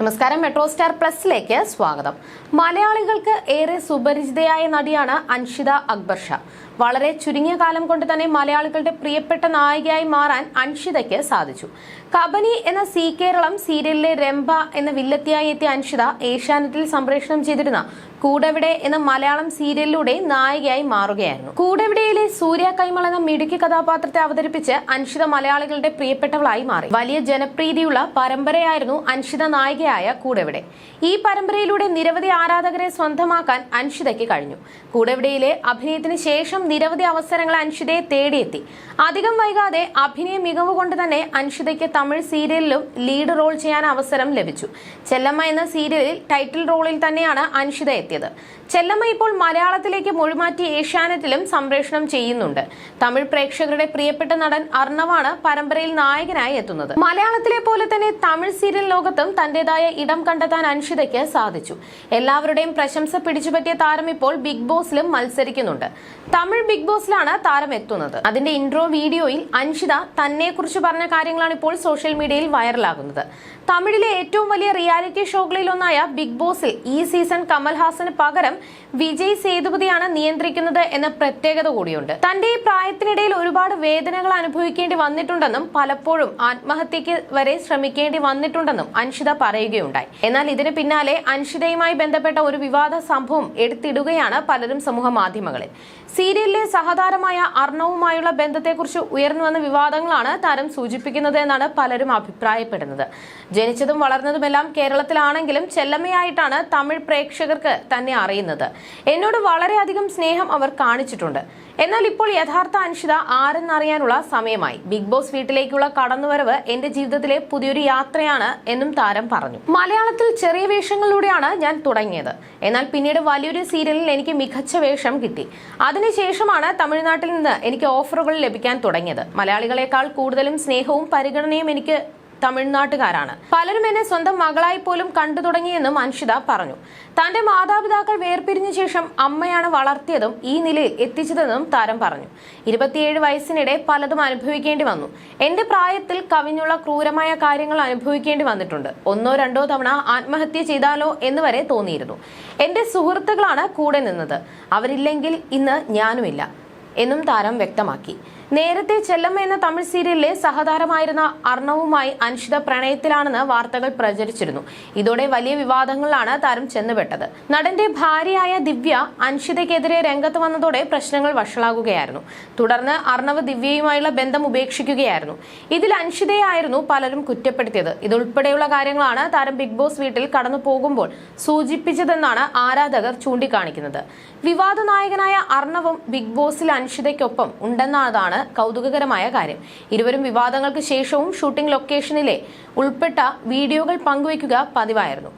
നമസ്കാരം. Metro star പ്ലസിലേക്ക് സ്വാഗതം. മലയാളികൾക്ക് ഏറെ സുപരിചിതയായ നടിയാണ് അൻഷിത അക്ബർ ഷാ. വളരെ ചുരുങ്ങിയ കാലം കൊണ്ട് തന്നെ മലയാളികളുടെ പ്രിയപ്പെട്ട നായികയായി മാറാൻ അൻഷിതയ്ക്ക് സാധിച്ചു. കബനി എന്ന സി കേരളം സീരിയലിലെ രംഭ എന്ന വില്ലത്തിയായി എത്തിയ അൻഷിത ഏഷ്യാനെറ്റിൽ സംപ്രേഷണം ചെയ്തിരുന്ന കൂടെവിടെ എന്ന മലയാളം സീരിയലിലൂടെ നായികയായി മാറുകയായിരുന്നു. കൂടെവിടെയിലെ സൂര്യ കൈമൾ എന്ന മിടുക്കി കഥാപാത്രത്തെ അവതരിപ്പിച്ച് അൻഷിത മലയാളികളുടെ പ്രിയപ്പെട്ടവളായി മാറി. വലിയ ജനപ്രീതിയുള്ള പരമ്പരയായിരുന്നു അൻഷിത നായികയായ കൂടെവിടെ. ഈ പരമ്പരയിലൂടെ നിരവധി ആരാധകരെ സ്വന്തമാക്കാൻ അൻഷിതയ്ക്ക് കഴിഞ്ഞു. കൂടെവിടെയിലെ അഭിനയത്തിന് ശേഷം നിരവധി അവസരങ്ങൾ അൻഷിതയെ തേടിയെത്തി. അധികം വൈകാതെ അഭിനയ മികവ് കൊണ്ട് തന്നെ അൻഷിതയ്ക്ക് തമിഴ് സീരിയലിലും ലീഡ് റോൾ ചെയ്യാൻ അവസരം ലഭിച്ചു. ചെല്ലമ്മ എന്ന സീരിയലിൽ ടൈറ്റിൽ റോളിൽ തന്നെയാണ് അൻഷിത എത്തിയത്. ചെല്ലമ്മ ഇപ്പോൾ മലയാളത്തിലേക്ക് മൊഴിമാറ്റി ഏഷ്യാനെറ്റിലും സംപ്രേഷണം ചെയ്യുന്നുണ്ട്. തമിഴ് പ്രേക്ഷകരുടെ പ്രിയപ്പെട്ട നടൻ അർണവാണ് പരമ്പരയിൽ നായകനായി എത്തുന്നത്. മലയാളത്തിലെ പോലെ തന്നെ തമിഴ് സീരിയൽ ലോകത്തും തന്റേതായ ഇടം കണ്ടെത്താൻ അൻഷിതയ്ക്ക് സാധിച്ചു. എല്ലാവരുടെയും പ്രശംസ പിടിച്ചുപറ്റിയ താരം ഇപ്പോൾ ബിഗ് ബോസിലും മത്സരിക്കുന്നുണ്ട്. തമിഴ് ബിഗ് ബോസിലാണ് താരം എത്തുന്നത്. അതിന്റെ ഇൻട്രോ വീഡിയോയിൽ അൻഷിത തന്നെ കുറിച്ച് പറഞ്ഞ കാര്യങ്ങളാണ് ഇപ്പോൾ സോഷ്യൽ മീഡിയയിൽ വൈറലാകുന്നത്. തമിഴിലെ ഏറ്റവും വലിയ റിയാലിറ്റി ഷോകളിൽ ഒന്നായ ബിഗ് ബോസിൽ ഈ സീസൺ കമൽഹാസന് പകരം വിജയ് സേതുപതിയാണ് നിയന്ത്രിക്കുന്നത് എന്ന പ്രത്യേകത കൂടിയുണ്ട്. തന്റെ ഈ പ്രായത്തിനിടയിൽ ഒരുപാട് വേദനകൾ അനുഭവിക്കേണ്ടി വന്നിട്ടുണ്ടെന്നും പലപ്പോഴും ആത്മഹത്യക്ക് വരെ ശ്രമിക്കേണ്ടി വന്നിട്ടുണ്ടെന്നും അൻഷിത പറയുകയുണ്ടായി. എന്നാൽ ഇതിന് പിന്നാലെ അൻഷിതയുമായി ബന്ധപ്പെട്ട ഒരു വിവാദ സംഭവം എടുത്തിടുകയാണ് പലരും സമൂഹ മാധ്യമങ്ങളിൽ. സീരിയലിലെ സഹതാരമായ അർണവുമായുള്ള ബന്ധത്തെക്കുറിച്ച് ഉയർന്നുവന്ന വിവാദങ്ങളാണ് താരം സൂചിപ്പിക്കുന്നത് എന്നാണ് പലരും അഭിപ്രായപ്പെടുന്നത്. ജനിച്ചതും വളർന്നതുമെല്ലാം കേരളത്തിലാണെങ്കിലും ചെല്ലമ്മയായിട്ടാണ് തമിഴ് പ്രേക്ഷകർക്ക് തന്നെ അറിയുന്നത്. എന്നോട് വളരെയധികം സ്നേഹം അവർ കാണിച്ചിട്ടുണ്ട്. എന്നാൽ ഇപ്പോൾ യഥാർത്ഥ അൻഷിത ആരെന്നറിയാനുള്ള സമയമായി. ബിഗ് ബോസ് വീട്ടിലേക്കുള്ള കടന്നുവരവ് എന്റെ ജീവിതത്തിലെ പുതിയൊരു യാത്രയാണ് എന്നും താരം പറഞ്ഞു. മലയാളത്തിൽ ചെറിയ വേഷങ്ങളിലൂടെയാണ് ഞാൻ തുടങ്ങിയത്. എന്നാൽ പിന്നീട് വലിയൊരു സീരിയലിൽ എനിക്ക് മികച്ച വേഷം കിട്ടി. അതിനുശേഷമാണ് തമിഴ്നാട്ടിൽ നിന്ന് എനിക്ക് ഓഫറുകൾ ലഭിക്കാൻ തുടങ്ങിയത്. മലയാളികളെക്കാൾ കൂടുതലും സ്നേഹവും പരിഗണനയും എനിക്ക് തമിഴ്നാട്ടുകാരാണ്. പലരും എന്നെ സ്വന്തം മകളായി പോലും കണ്ടു തുടങ്ങിയെന്നും അൻഷിത പറഞ്ഞു. തന്റെ മാതാപിതാക്കൾ വേർപിരിഞ്ഞ ശേഷം അമ്മയാണ് വളർത്തിയതും ഈ നിലയിൽ എത്തിച്ചതെന്നും താരം പറഞ്ഞു. ഇരുപത്തിയേഴ് വയസ്സിനിടെ പലതും അനുഭവിക്കേണ്ടി വന്നു. എന്റെ പ്രായത്തിൽ കവിഞ്ഞുള്ള ക്രൂരമായ കാര്യങ്ങൾ അനുഭവിക്കേണ്ടി വന്നിട്ടുണ്ട്. ഒന്നോ രണ്ടോ തവണ ആത്മഹത്യ ചെയ്താലോ എന്ന് വരെ തോന്നിയിരുന്നു. എന്റെ സുഹൃത്തുക്കളാണ് കൂടെ നിന്നത്. അവരില്ലെങ്കിൽ ഇന്ന് ഞാനുമില്ല എന്നും താരം വ്യക്തമാക്കി. നേരത്തെ ചെല്ലം എന്ന തമിഴ് സീരിയലിലെ സഹതാരമായിരുന്ന അർണവുമായി അനുഷിത പ്രണയത്തിലാണെന്ന് വാർത്തകൾ പ്രചരിച്ചിരുന്നു. ഇതോടെ വലിയ വിവാദങ്ങളിലാണ് താരം ചെന്നുപെട്ടത്. നടന്റെ ഭാര്യയായ ദിവ്യ അനുഷിതയ്ക്കെതിരെ രംഗത്ത് വന്നതോടെ പ്രശ്നങ്ങൾ വഷളാകുകയായിരുന്നു. തുടർന്ന് അർണവ് ദിവ്യയുമായുള്ള ബന്ധം ഉപേക്ഷിക്കുകയായിരുന്നു. ഇതിൽ അനുഷിതയായിരുന്നു പലരും കുറ്റപ്പെടുത്തിയത്. ഇതുൾപ്പെടെയുള്ള കാര്യങ്ങളാണ് താരം ബിഗ് ബോസ് വീട്ടിൽ കടന്നു പോകുമ്പോൾ സൂചിപ്പിച്ചതെന്നാണ് ആരാധകർ ചൂണ്ടിക്കാണിക്കുന്നത്. വിവാദ നായകനായ അർണവും ബിഗ് ബോസിൽ അനുഷിതയ്ക്കൊപ്പം ഉണ്ടെന്നതാണ് കൗതുകകരമായ കാര്യം. ഇരുവരും വിവാദങ്ങൾക്ക് ശേഷവും ഷൂട്ടിംഗ് ലൊക്കേഷനിലെ ഉൾപ്പെട്ട വീഡിയോകൾ പങ്കുവയ്ക്കുക പതിവായിരുന്നു.